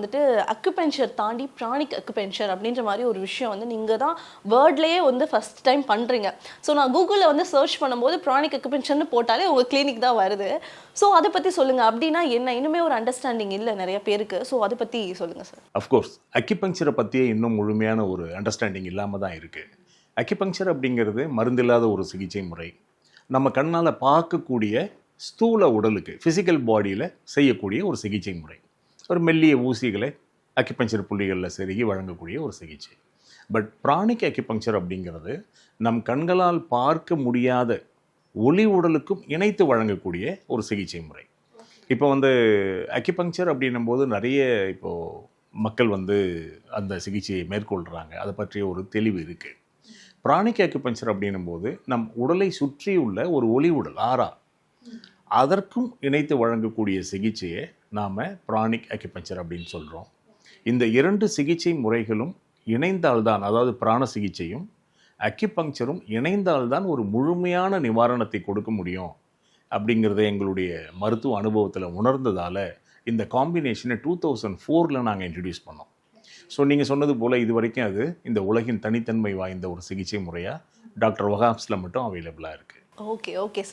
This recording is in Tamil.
வந்துட்டு அக்குபென்ச்சர் தாண்டி ப்ராணிக் அக்குபென்ச்சர் அப்படின்ற மாதிரி ஒரு விஷயம் வந்து நீங்கள் தான் வேர்ட்லேயே வந்து ஃபஸ்ட் டைம் பண்ணுறீங்க ஸோ நான் கூகுளில் வந்து சர்ச் பண்ணும்போது ப்ராணிக் அக்குபென்ச்சர்னு போட்டாலே உங்கள் கிளினிக் தான் வருது. ஸோ அதை பற்றி சொல்லுங்கள் அப்படின்னா என்ன? இன்னுமே ஒரு அண்டர்ஸ்டாண்டிங் இல்லை நிறைய பேருக்கு. ஸோ அதை பற்றி சொல்லுங்கள் சார் அஃப்கோர்ஸ் அக்கிபங்க்சரை பற்றியே இன்னும் முழுமையான ஒரு அண்டர்ஸ்டாண்டிங் இல்லாமல் தான் இருக்குது அக்கிபங்க்சர் அப்படிங்கிறது மருந்தில்லாத ஒரு சிகிச்சை முறை. நம்ம கண்ணால் பார்க்கக்கூடிய ஸ்தூல உடலுக்கு ஃபிசிக்கல் பாடியில் செய்யக்கூடிய ஒரு சிகிச்சை முறை. ஒரு மெல்லிய ஊசிகளை அக்கிபங்க்சர் புள்ளிகளில் செருகி வழங்கக்கூடிய ஒரு சிகிச்சை. பட் பிராணிக் அக்கிபங்க்சர் அப்படிங்கிறது நம் கண்களால் பார்க்க முடியாத ஒளி உடலுக்கும் இணைத்து வழங்கக்கூடிய ஒரு சிகிச்சை முறை. இப்போ வந்து அக்கிபங்க்சர் அப்படின்னும் போது நிறைய இப்போது மக்கள் வந்து அந்த சிகிச்சையை மேற்கொள்கிறாங்க அதை பற்றிய ஒரு தெளிவு இருக்குது பிராணிக் அக்குபஞ்சர் அப்படின்னும் போது நம் உடலை சுற்றி உள்ள ஒரு ஒளி உடல் ஆறா அதற்கும் இணைத்து வழங்கக்கூடிய சிகிச்சையை நாம் பிராணிக் அக்யூபஞ்சர் அப்படின்னு சொல்கிறோம் இந்த இரண்டு சிகிச்சை முறைகளும் இணைந்தால்தான் அதாவது பிராண சிகிச்சையும் அக்கிபங்க்சரும் இணைந்தால்தான் ஒரு முழுமையான நிவாரணத்தை கொடுக்க முடியும் அப்படிங்கிறத எங்களுடைய மருத்துவ அனுபவத்தில் உணர்ந்ததால் இந்த காம்பினேஷனை டூ தௌசண்ட் ஃபோரில் நாங்கள் இன்ட்ரடியூஸ் பண்ணோம். ஸோ நீங்கள் சொன்னது போல் இது வரைக்கும் அது இந்த உலகின் தனித்தன்மை வாய்ந்த ஒரு சிகிச்சை முறையாக டாக்டர் வகாப்ஸில் மட்டும் அவைலபிளாக இருக்குது ஓகே ஓகே சார்